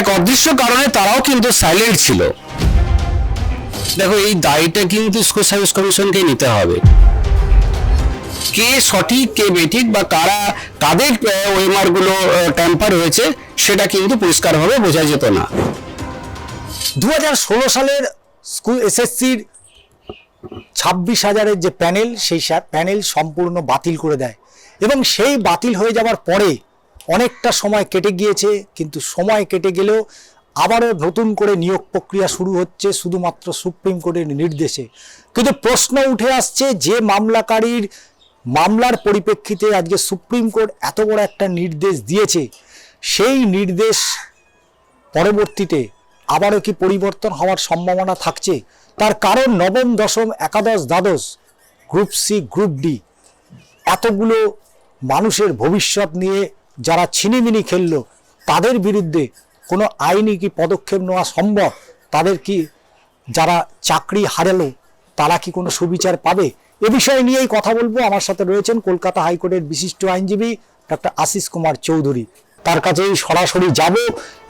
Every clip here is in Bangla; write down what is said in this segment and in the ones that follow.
এক অদৃশ্য কারণে তারাও কিন্তু সাইলেন্ট ছিল। দেখো, এই দায়টা কিন্তু স্কুল সার্ভিস কমিশনকে নিতে হবে। কে সঠিক, কে বেঠিক বা কারা, কাদের ওয়েমারগুলো ট্যাম্পার হয়েছে, সেটা কিন্তু পরিষ্কারভাবে বোঝা যেত না। দু হাজার ষোলো সালের স্কুল এসএসসির ছাব্বিশ হাজারের যে প্যানেল, সেই প্যানেল সম্পূর্ণ বাতিল করে দেয়। এবং সেই বাতিল হয়ে যাওয়ার পরে অনেকটা সময় কেটে গিয়েছে, কিন্তু সময় কেটে গেলেও আবারও নতুন করে নিয়োগ প্রক্রিয়া শুরু হচ্ছে শুধুমাত্র সুপ্রিম কোর্টের নির্দেশে। কিন্তু প্রশ্ন উঠে আসছে যে মামলাকারীর মামলার পরিপ্রেক্ষিতে আজকে সুপ্রিম কোর্ট এত বড় একটা নির্দেশ দিয়েছে, সেই নির্দেশ পরবর্তীতে আবারও কি পরিবর্তন হওয়ার সম্ভাবনা থাকছে? তার কারণ নবম, দশম, একাদশ, দ্বাদশ, গ্রুপ সি, গ্রুপ ডি। এতগুলো মানুষের ভবিষ্যৎ নিয়ে যারা ছিনিমিনি খেললো, তাদের বিরুদ্ধে কোনো আইনি কি পদক্ষেপ নেওয়া সম্ভব? তাদের কি যারা চাকরি হারালো, তারা কি কোনো সুবিচার পাবে? এ বিষয়ে নিয়েই কথা বলব। আমার সাথে রয়েছেন কলকাতা হাইকোর্টের বিশিষ্ট আইনজীবী ডক্টর আশিস কুমার চৌধুরী। তার কাছেই সরাসরি যাব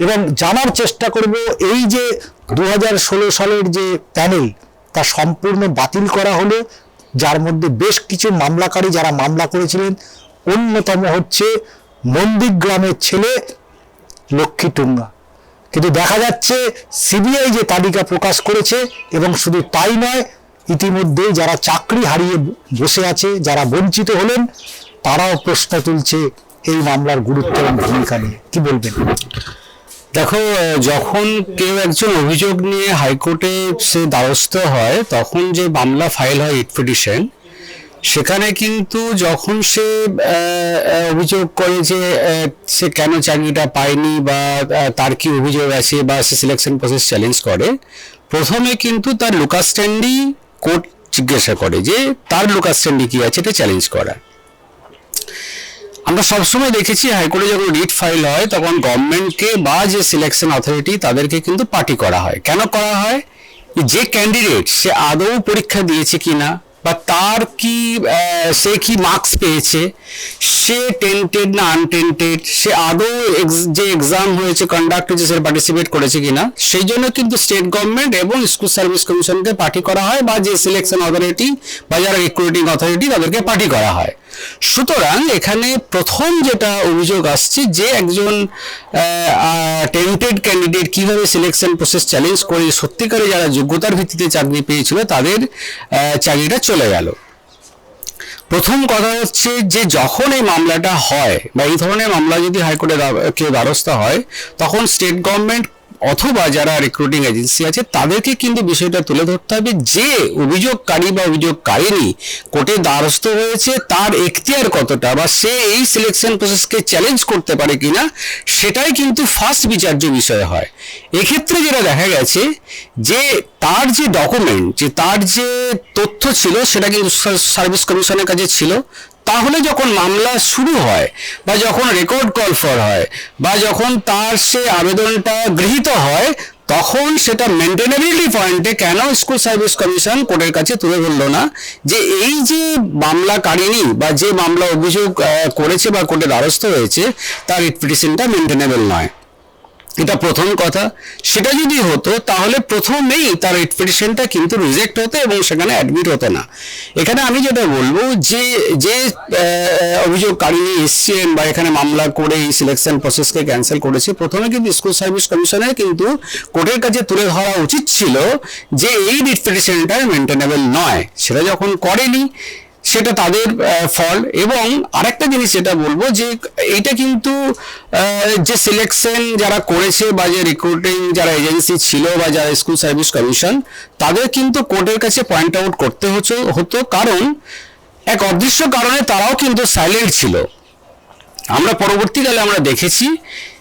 এবং জানার চেষ্টা করব এই যে দু হাজার ষোলো সালের যে প্যানেল, তা সম্পূর্ণ বাতিল করা হলো। যার মধ্যে বেশ কিছু মামলাকারী যারা মামলা করেছিলেন, অন্যতম হচ্ছে মন্দিরগ্রামের ছেলে লক্ষ্মী টুঙ্গা। কিন্তু দেখা যাচ্ছে সিবিআই যে তালিকা প্রকাশ করেছে এবং শুধু তাই নয় ইতিমধ্যে যারা চাকরি হারিয়ে বসে আছে, যারা বঞ্চিত হলেন, তারাও প্রশ্ন তুলছে এই মামলার গুরুত্ব এবং ভূমিকা নিয়ে। কি বলবেন? দেখো, যখন কেউ একজন অভিযোগ নিয়ে হাইকোর্টে সে দ্বারস্থ হয়, তখন যে মামলা ফাইল হয় ইট পিটিশন সেখানে কিন্তু যখন সে অভিযোগ করে যে সে কেন চাকরিটা পায়নি বা তার কি অভিযোগ আছে বা সে সিলেকশন প্রসেস চ্যালেঞ্জ করে, প্রথমে কিন্তু তার লুকাস স্ট্যান্ডি কোর্ট জিজ্ঞাসা করে যে, তার লুকাস স্ট্যান্ডি কি আছে? এটা চ্যালেঞ্জ করা। আমরা সবসময় দেখেছি হাইকোর্টে যখন রিট ফাইল হয়, তখন গভর্নমেন্টকে বা যে সিলেকশন অথরিটি তাদেরকে কিন্তু পার্টি করা হয়। কেন করা হয়? যে ক্যান্ডিডেট সে আদৌ পরীক্ষা দিয়েছে কিনা বা তার কি সে কি মার্কস পেয়েছে, সে টেন্টেড না আনটেন্টেড সে আদৌ যে এক্সাম হয়েছে কন্ডাক্ট হয়েছে, সে পার্টিসিপেট করেছে কিনা, সেই জন্য কিন্তু স্টেট গভর্নমেন্ট এবং স্কুল সার্ভিস কমিশনকে পার্টি করা হয় বা যে সিলেকশন অথরিটি বা যারা রিক্রুটিং অথরিটি তাদেরকে পার্টি করা হয়। সুতরাং এখানে প্রথম যেটা অভিযোগ আসছে যে একজন টেন্টেড ক্যান্ডিডেট কীভাবে সিলেকশন প্রসেস চ্যালেঞ্জ করে, সত্যিকারে যারা যোগ্যতার ভিত্তিতে চাকরি পেয়েছিল তাদের চাকরিটা চলে গেল। প্রথম কথা হচ্ছে যে যখন এই মামলাটা হয় বা এই ধরনের মামলা যদি হাইকোর্টে কেউ দ্বারস্থ হয়, তখন স্টেট গভর্নমেন্ট অথবা যারা রিক্রুটিং এজেন্সি আছে, তাদেরকে কিন্তু বিষয়টা তুলে ধরতে হবে যে অভিযোগকারী বা অভিযোগকারিনী কোর্টে দ্বারস্থ হয়েছে, তার এখতিয়ার কতটা বা সে এই সিলেকশন প্রসেসকে চ্যালেঞ্জ করতে পারে কিনা, সেটাই কিন্তু ফার্স্ট বিচার্য বিষয় হয়। এক্ষেত্রে যেটা দেখা গেছে যে তার যে ডকুমেন্ট যে তার যে তথ্য ছিল, সেটা কিন্তু সার্ভিস কমিশনের কাছে ছিল। তাহলে যখন মামলা শুরু হয় বা যখন রেকর্ড কল ফর হয় বা যখন তার সে আবেদনটা গৃহীত হয়, তখন সেটা মেনটেনেবিলিটি পয়েন্টে কেন স্কুল সার্ভিস কমিশন কোর্টের কাছে তুলে ধরলো না? যে এই যে মামলাকারিনী বা যে মামলা অভিযোগ করেছে বা কোর্টে দ্বারস্থ হয়েছে, তার পিটিশনটা মেনটেনেবল নয়। এটা প্রথম কথা। সেটা যদি হতো তাহলে প্রথমেই তার পিটিশনটা কিন্তু রিজেক্ট হতো এবং সেখানে অ্যাডমিট হতো না। এখানে আমি যেটা বলব যে যে আহ, অভিযোগকারিনী এসছেন বা এখানে মামলা করে এই সিলেকশন প্রসেসকে ক্যান্সেল করেছে প্রথমে কিন্তু স্কুল সার্ভিস কমিশনের কিন্তু কোর্টের কাছে তুলে ধরা উচিত ছিল যে এই পিটিশনটা মেনটেনেবল নয়। সেটা যখন করেনি সেটা তাদের ফল এবং আরেকটা জিনিস যেটা বলব যে, এইটা কিন্তু যে সিলেকশন যারা করেছে বা যে রিক্রুটিং যারা এজেন্সি ছিল বা যারা স্কুল সার্ভিস কমিশন তাদের কিন্তু কোর্টের কাছে পয়েন্ট আউট করতে হতো হতো। কারণ, এক অদৃশ্য কারণে তারাও কিন্তু সাইলেন্ট ছিল। আমরা পরবর্তীকালে আমরা দেখেছি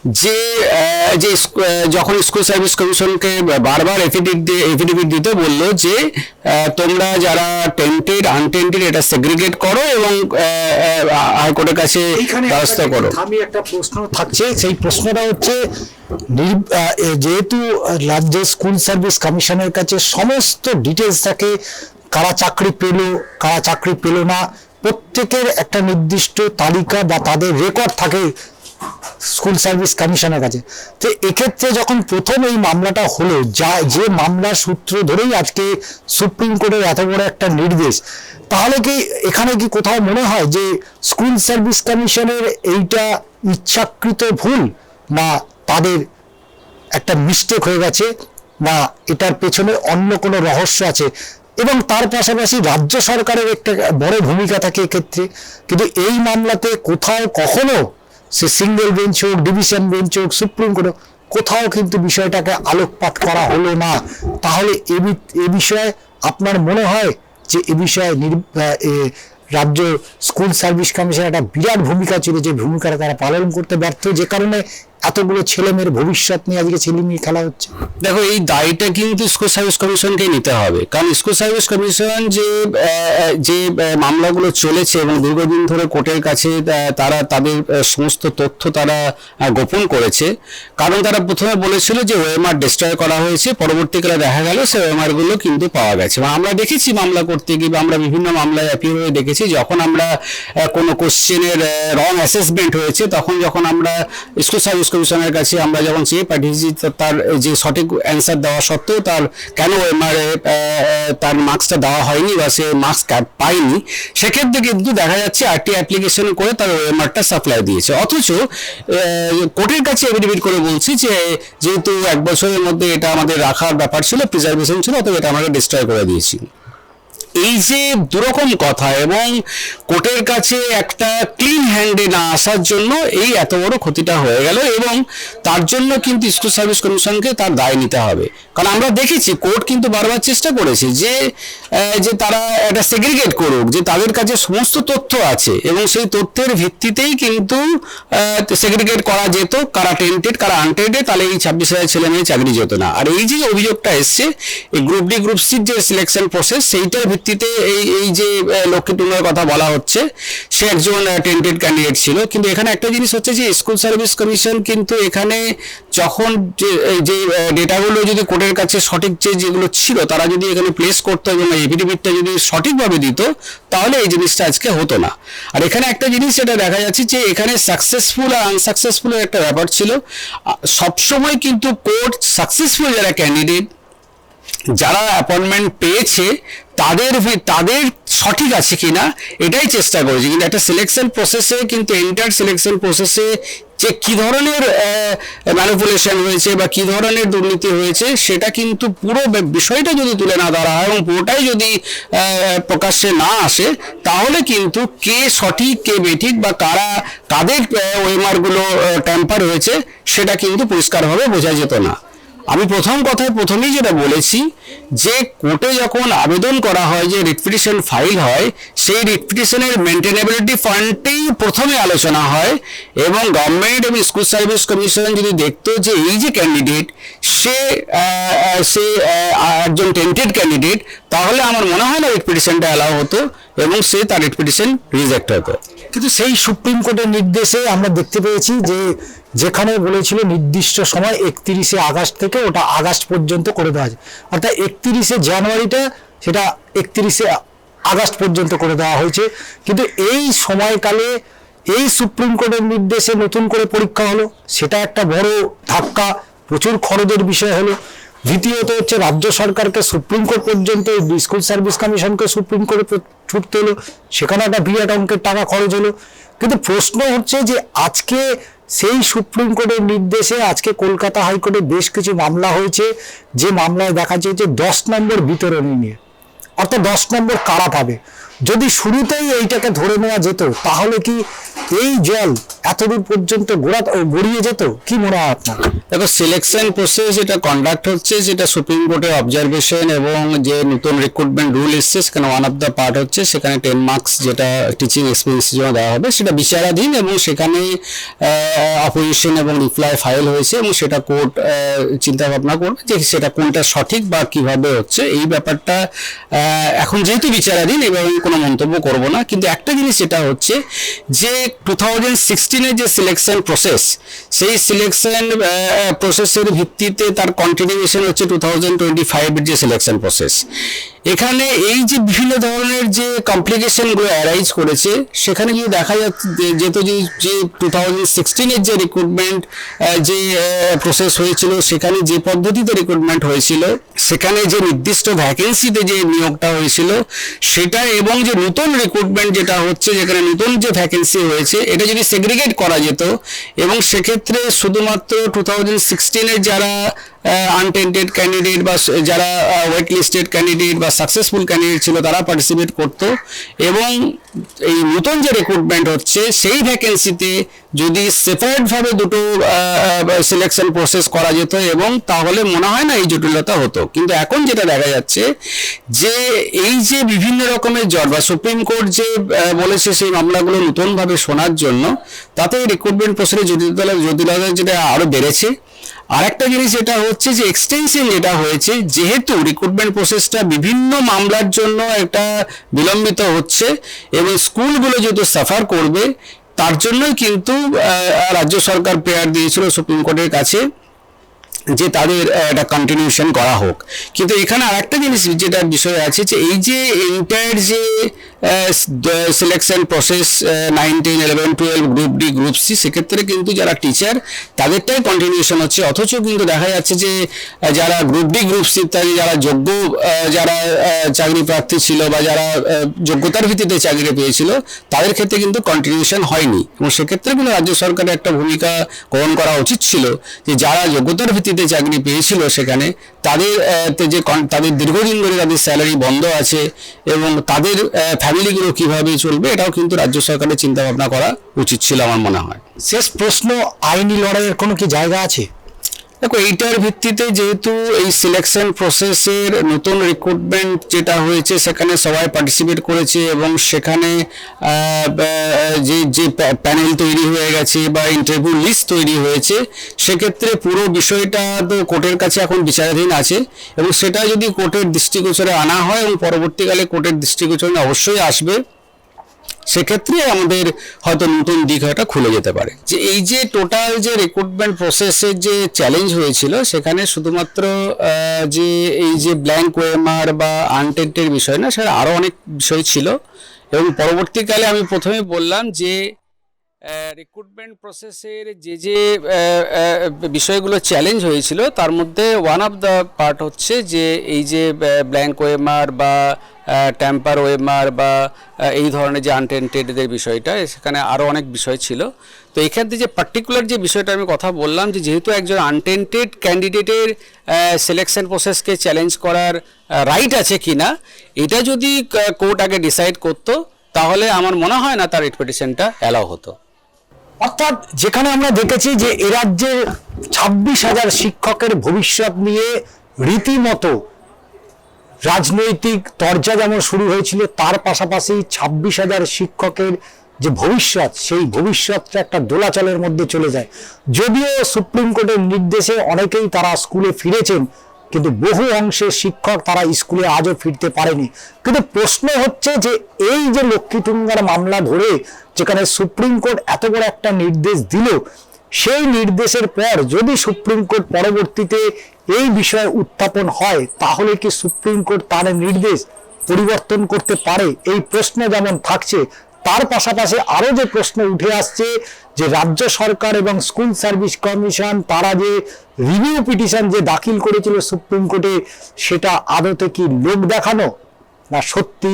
যে যে যখন স্কুল সার্ভিস কমিশনকে বারবার এফিডেভিট দিয়ে এফিডেভিট দিতে বলল যে তোমরা যারা টেন্টেড আনটেন্টেড এটা সেগ্রিগেট করো এবং হাইকোর্টের কাছে ব্যবস্থা করো। থামিয়ে একটা প্রশ্ন থাকছে সেই প্রশ্নটা হচ্ছে যেহেতু রাজ্যের স্কুল সার্ভিস কমিশনের কাছে সমস্ত ডিটেলস থাকে কারা চাকরি পেল কারা চাকরি পেল না প্রত্যেকের একটা নির্দিষ্ট তালিকা বা তাদের রেকর্ড থাকে স্কুল সার্ভিস কমিশনের কাছে। তো এক্ষেত্রে যখন প্রথম এই মামলাটা হলো, যা, যে মামলার সূত্র ধরেই আজকে সুপ্রিম কোর্টের এত বড় একটা নির্দেশ, তাহলে কি এখানে কি কোথাও মনে হয় যে স্কুল সার্ভিস কমিশনের এইটা ইচ্ছাকৃত ভুল? না তাদের একটা মিস্টেক হয়ে গেছে? না এটার পেছনে অন্য কোনো রহস্য আছে? এবং তার পাশাপাশি রাজ্য সরকারের একটা বড় ভূমিকা থাকে এক্ষেত্রে। কিন্তু এই মামলাতে কোথাও কখনো সে সিঙ্গেল বেঞ্চ হোক ডিভিশন বেঞ্চ হোক, সুপ্রিম কোর্ট কোথাও কিন্তু বিষয়টাকে আলোকপাত করা হলো না। তাহলে এ বিষয়ে আপনার মনে হয় যে এ বিষয়ে রাজ্য স্কুল সার্ভিস কমিশন একটা বিরাট ভূমিকা ছিল, যে ভূমিকাটা তারা পালন করতে ব্যর্থ, যে কারণে এতগুলো ছেলে মেয়ের ভবিষ্যৎ নিয়ে আজকে ছেলে মেয়ে খেলা হচ্ছে। দেখো, এই দায়টা কিন্তু স্কুল সার্ভিস কমিশনকে নিতে হবে। কারণ স্কুল সার্ভিস কমিশন যে যে মামলাগুলো চলেছে এবং দীর্ঘদিন ধরে কোর্টের কাছে তারা তাদের সমস্ত তথ্য তারা গোপন করেছে। কারণ তারা প্রথমে বলেছিল যে ওএমআর ডিস্ট্রয় করা হয়েছে, পরবর্তীকালে দেখা গেল সে ওএমআরগুলো কিন্তু পাওয়া গেছে। আমরা দেখেছি মামলা করতে গিয়ে, বা আমরা বিভিন্ন মামলায় অ্যাপিয়ার হয়ে দেখেছি, যখন আমরা কোনো কোশ্চেনের রং অ্যাসেসমেন্ট হয়েছে, তখন যখন আমরা স্কুল সার্ভিস কমিশনের কাছে আমরা যখন চেয়ে পাঠিয়েছি তার যে সঠিক অ্যান্সার দেওয়া সত্ত্বেও তার কেন এমআরএ তার মার্কসটা দেওয়া হয়নি বা সে মার্কস পায়নি, সেক্ষেত্রে কিন্তু দেখা যাচ্ছে আরটি অ্যাপ্লিকেশন করে তার ওএমআরটা সাপ্লাই দিয়েছে। অথচ কোর্টের কাছে এফিডেভিট করে বলছি যে, যেহেতু এক বছরের মধ্যে এটা আমাদের রাখার ব্যাপার ছিল প্রিজার্ভেশন ছিল, অতএব এটা আমরা ডিস্ট্রয় করে দিয়েছি এই যে দুরকম কথা এবং কোর্টের কাছে একটা ক্লিন হ্যান্ডে না আসার জন্য এই এত বড় ক্ষতিটা হয়ে গেল এবং তার জন্য কিন্তু স্কুল সার্ভিস কমিশনকে তার দায় নিতে হবে। কারণ আমরা দেখেছি কোর্ট কিন্তু বারবার চেষ্টা করেছে যে যে তারা একটা সেগ্রিগেট করুক, যে তাদের কাছে সমস্ত তথ্য আছে এবং সেই তথ্যের ভিত্তিতেই কিন্তু সেগ্রিগেট করা যেত। কারা টেন্টেড কারা আনটেন্টেড তাহলে এই ছাব্বিশ হাজার ছেলে মেয়ে চাকরি যেত না। আর এই যে অভিযোগটা এসছে, এই গ্রুপ ডি গ্রুপ সির যে সিলেকশন প্রসেস সেইটার ভিত্তিতে এই এই যে লক্ষ্মী টুঙ্গার কথা বলা হচ্ছে, সে একজন টেন্টেড ক্যান্ডিডেট ছিল। কিন্তু এখানে একটা জিনিস হচ্ছে যে, স্কুল সার্ভিস কমিশন কিন্তু এখানে যখন যে ডেটাগুলো যদি কোর্টের কাছে সঠিক যে, যেগুলো ছিল, তারা যদি এখানে প্লেস করতো এবং এফিডেভিটটা যদি সঠিকভাবে দিত, তাহলে এই জিনিসটা আজকে হতো না। আর এখানে একটা জিনিস যেটা দেখা যাচ্ছে যে, এখানে সাকসেসফুল আর আনসাকসেসফুলের একটা ব্যাপার ছিল। সবসময় কিন্তু কোর্ট সাকসেসফুল যারা ক্যান্ডিডেট যারা অ্যাপয়েন্টমেন্ট পেয়েছে তাদের তাদের সঠিক আছে কিনা, এটাই চেষ্টা করেছি। কিন্তু একটা সিলেকশন প্রসেসে কিন্তু এন্টার সিলেকশন প্রসেসে যে কি ধরনের ম্যানিপুলেশন হয়েছে বা কি ধরনের দুর্নীতি হয়েছে, সেটা কিন্তু পুরো বিষয়টা যদি তুলে না ধরা হয় এবং পুরোটাই যদি প্রকাশ্যে না আসে, তাহলে কিন্তু কে সঠিক, কে বেঠিক বা কারা, কাদের ওয়েমারগুলো ট্যাম্পার হয়েছে, সেটা কিন্তু পরিষ্কারভাবে বোঝা যেত না। আমি প্রথম কথায় প্রথমেই যেটা বলেছি যে কোর্টে যখন আবেদন করা হয়, যে রিটপিটিশন ফাইল হয়, সেই রিটপিটিশনের মেনটেনেবিলিটি ফান্ডেই প্রথমে আলোচনা হয় এবং গভর্নমেন্ট এবং স্কুল সার্ভিস কমিশন যদি দেখতো যে এই যে ক্যান্ডিডেট, সে সে একজন টেন্টেড ক্যান্ডিডেট, তাহলে আমার মনে হয় না রিটপিটিশনটা অ্যালাউ হতো এবং সে তার রিটপিটিশন রিজেক্ট হতো কিন্তু সেই সুপ্রিম কোর্টের নির্দেশে আমরা দেখতে পেয়েছি যে যেখানে বলেছিল নির্দিষ্ট সময় একত্রিশে আগস্ট থেকে ওটা আগস্ট পর্যন্ত করে দেওয়া যায় অর্থাৎ একত্রিশে জানুয়ারিটা সেটা একত্রিশে আগস্ট পর্যন্ত করে দেওয়া হয়েছে। কিন্তু এই সময়কালে এই সুপ্রিম কোর্টের নির্দেশে নতুন করে পরীক্ষা হলো। সেটা একটা বড় ধাক্কা, প্রচুর খরচের বিষয় হলো। দ্বিতীয়ত হচ্ছে রাজ্য সরকারকে সুপ্রিম কোর্ট পর্যন্ত স্কুল সার্ভিস কমিশনকে সুপ্রিম কোর্টে ছুটতে হলো। সেখানে একটা বিরাট অঙ্কের টাকা খরচ হলো। কিন্তু প্রশ্ন হচ্ছে যে আজকে সেই সুপ্রিম কোর্টের নির্দেশে আজকে কলকাতা হাইকোর্টে বেশ কিছু মামলা হয়েছে, যে মামলায় দেখা যায় যে দশ নম্বর বিতরণী নিয়ে, অর্থাৎ দশ নম্বর কারা পাবে যদি শুরুতেই এইটাকে ধরে নেওয়া যেত, তাহলে কি এই জল এতদূর পর্যন্ত গোড়া গড়িয়ে যেত? কি মনে হয় আপনার? দেখো সিলেকশন প্রসেস এটা কন্ডাক্ট হচ্ছে, যেটা সুপ্রিম কোর্টের অবজারভেশন এবং যে নতুন রিক্রুটমেন্ট রুল এসছে, সেখানে ওয়ান অফ দ্য পার্ট হচ্ছে, সেখানে টেন মার্কস যেটা টিচিং এক্সপিরিয়েন্সের জন্য দেওয়া হবে, সেটা বিচারাধীন এবং সেখানে অপোজিশন এবং রিপ্লাই ফাইল হয়েছে এবং সেটা কোর্ট চিন্তা ভাবনা করবে যে সেটা কোনটা সঠিক বা কীভাবে হচ্ছে। এই ব্যাপারটা এখন যেহেতু বিচারাধীন এবং কোনো মন্তব্য করব না, কিন্তু একটা জিনিস যেটা হচ্ছে যে টু থাউজেন্ড সিক্সটিনের যে সিলেকশন প্রসেস সেই সিলেকশন প্রসেসের ভিত্তিতে তার কন্টিনিউশন হচ্ছে টু থাউজেন্ড টোয়েন্টি ফাইভের যে সিলেকশন প্রসেস এখানে এই যে বিভিন্ন ধরনের যে কমপ্লিকেশনগুলো অ্যারাইজ করেছে, সেখানে যদি দেখা যাচ্ছে যেত যে যে টু থাউজেন্ড সিক্সটিনের যে রিক্রুটমেন্ট যে প্রসেস হয়েছিল, সেখানে যে পদ্ধতিতে রিক্রুটমেন্ট হয়েছিল, সেখানে যে নির্দিষ্ট ভ্যাকেন্সিতে যে নিয়োগটা হয়েছিল, সেটা এবং যে নতুন রিক্রুটমেন্ট যেটা হচ্ছে, যেখানে নতুন যে ভ্যাকেন্সি হয়েছে, এটা যদি সেগ্রিগেট করা যেত, এবং সেক্ষেত্রে শুধুমাত্র টু থাউজেন্ড সিক্সটিনের যারা আনটেন্টেড ক্যান্ডিডেট বা যারা ওয়েট লিস্টেড ক্যান্ডিডেট বা সাকসেসফুল ক্যান্ডিডেট ছিল, তারা পার্টিসিপেট করতো। এবং এই নতুন যে রিক্রুটমেন্ট হচ্ছে, সেই ভ্যাকেন্সিতে যদি সেপারেটভাবে দুটো সিলেকশন প্রসেস করা যেত এবং তাহলে মনে হয় না এই জটিলতা হতো। কিন্তু এখন যেটা দেখা যাচ্ছে যে এই যে বিভিন্ন রকমের জট বা সুপ্রিম কোর্ট যে বলেছে সেই মামলাগুলো নতুনভাবে শোনার জন্য, তাতে রিক্রুটমেন্ট প্রসেসে জটিলতা জটিলতা যেটা আরও বেড়েছে। আরেকটা জিনিস যেটা হচ্ছে যে এক্সটেনশন যেটা হয়েছে, যেহেতু রিক্রুটমেন্ট প্রসেসটা বিভিন্ন মামলার জন্য একটা বিলম্বিত হচ্ছে এবং স্কুলগুলো যেহেতু সাফার করবে, তার জন্যই কিন্তু রাজ্য সরকার প্রেয়ার দিয়েছিল সুপ্রিম কোর্টের কাছে যে তাদের একটা কন্টিনিউশন করা হোক। কিন্তু এখানে আরেকটা জিনিস যেটা বিষয় আছে যে এই যে এন্টায়ার যে selection process nine ten eleven twelve group D group C সেক্ষেত্রে কিন্তু যারা টিচার তাদেরটাই কন্টিনিউশন হচ্ছে। অথচ কিন্তু দেখা যাচ্ছে যে যারা গ্রুপ ডি গ্রুপ সি ইত্যাদি যারা যোগ্য যারা চাকরি প্রার্থী ছিল বা যারা যোগ্যতার ভিত্তিতে চাকরি পেয়েছিল, তাদের ক্ষেত্রে কিন্তু কন্টিনিউশন হয়নি। এবং সেক্ষেত্রে কিন্তু রাজ্য সরকারের একটা ভূমিকা গ্রহণ করা উচিত ছিল যে, যারা যোগ্যতার ভিত্তিতে চাকরি পেয়েছিল সেখানে, তাদের যে তাদের দীর্ঘদিন ধরে তাদের স্যালারি বন্ধ আছে এবং তাদের ফ্যামিলিগুলো কীভাবে চলবে, এটাও কিন্তু রাজ্য সরকারের চিন্তা ভাবনা করা উচিত ছিল আমার মনে হয়। শেষ প্রশ্ন, আইনি লড়াইয়ের কোনো কি জায়গা আছে? দেখো, এইটার ভিত্তিতে যেহেতু এই সিলেকশন প্রসেসের নতুন রিক্রুটমেন্ট যেটা হয়েছে, সেখানে সবাই পার্টিসিপেট করেছে এবং সেখানে যে যে প্যানেল তৈরি হয়ে গেছে বা ইন্টারভিউ লিস্ট তৈরি হয়েছে, সেক্ষেত্রে পুরো বিষয়টা তো কোর্টের কাছে এখন বিচারাধীন আছে এবং সেটা যদি কোর্টের দৃষ্টিগোচরে আনা হয় এবং পরবর্তীকালে কোর্টের দৃষ্টিগোচরে অবশ্যই আসবে। সেক্ষেত্রে আমাদের হয়তো নতুন দিক হয়তো খুলে যেতে পারে। যে এই যে টোটাল যে রিক্রুটমেন্ট প্রসেসের যে চ্যালেঞ্জ হয়েছিল, সেখানে শুধুমাত্র যে এই যে ব্ল্যাঙ্ক ওয়েমার বা আনটেন্টের বিষয় না, সেটা আরও অনেক বিষয় ছিল। এবং পরবর্তীকালে আমি প্রথমে বললাম যে রিক্রুটমেন্ট প্রসেসের যে যে বিষয়গুলো চ্যালেঞ্জ হয়েছিল, তার মধ্যে ওয়ান অফ দ্য পার্ট হচ্ছে যে এই যে ব্ল্যাঙ্ক ওয়েমার বা ট্যাম্পার ওয়েমার বা এই ধরনের যে আনটেন্টেডদের বিষয়টা, সেখানে আরও অনেক বিষয় ছিল। তো এখান থেকে যে পার্টিকুলার যে বিষয়টা আমি কথা বললাম, যে যেহেতু একজন আনটেন্টেড ক্যান্ডিডেটের সিলেকশন প্রসেসকে চ্যালেঞ্জ করার রাইট আছে কিনা, এটা যদি কোর্ট আগে ডিসাইড করতো, তাহলে আমার মনে হয় না তার রিপিটিশনটা অ্যালাউ হতো। অর্থাৎ যেখানে আমরা দেখেছি যে এ ছাব্বিশ হাজার শিক্ষকের ভবিষ্যৎ নিয়ে রীতিমতো রাজনৈতিক তরজা যেমন শুরু হয়েছিল, তার পাশাপাশি ছাব্বিশ হাজার শিক্ষকের যে ভবিষ্যৎ, সেই ভবিষ্যৎটা একটা দোলাচলের মধ্যে চলে যায়। যদিও সুপ্রিম কোর্টের নির্দেশে অনেকেই তারা স্কুলে ফিরেছেন, কিন্তু বহু অংশের শিক্ষক তারা স্কুলে আজও ফিরতে পারেনি। কিন্তু প্রশ্ন হচ্ছে যে, এই যে লক্ষ্মীটুঙ্গার মামলা ধরে যেখানে সুপ্রিম কোর্ট এত বড় একটা নির্দেশ দিল সেই নির্দেশের পর যদি সুপ্রিম কোর্ট পরবর্তীতে এই বিষয়ে উত্থাপন হয়, তাহলে কি সুপ্রিম কোর্ট তার নির্দেশ পরিবর্তন করতে পারে? এই প্রশ্ন যেমন থাকছে, তার পাশাপাশি আরও যে প্রশ্ন উঠে আসছে যে রাজ্য সরকার এবং স্কুল সার্ভিস কমিশন, তারা যে রিভিউ পিটিশন যে দাখিল করেছিল সুপ্রিম কোর্টে, সেটা আদতে কি লোক দেখানো? না সত্যি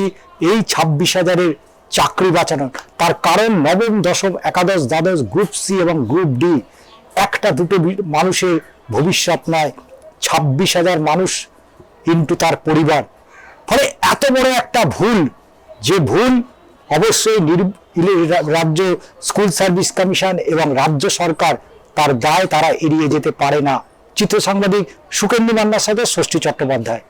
এই ছাব্বিশ হাজারের চাকরি বাঁচানোর। তার কারণ নবম, দশম, একাদশ, দ্বাদশ গ্রুপ সি এবং গ্রুপ ডি একটা, দুটো মানুষের ভবিষ্যৎ নয়। ছাব্বিশ হাজার মানুষ ইন্টু তার পরিবার। ফলে এত বড় একটা ভুল, যে ভুল অবশ্যই রাজ্য স্কুল সার্ভিস কমিশন এবং রাজ্য সরকার তার দায় তারা এড়িয়ে যেতে পারে না। চিত্র সাংবাদিক সুকেন্দু মান্নার সাথে ষষ্ঠী চট্টোপাধ্যায়।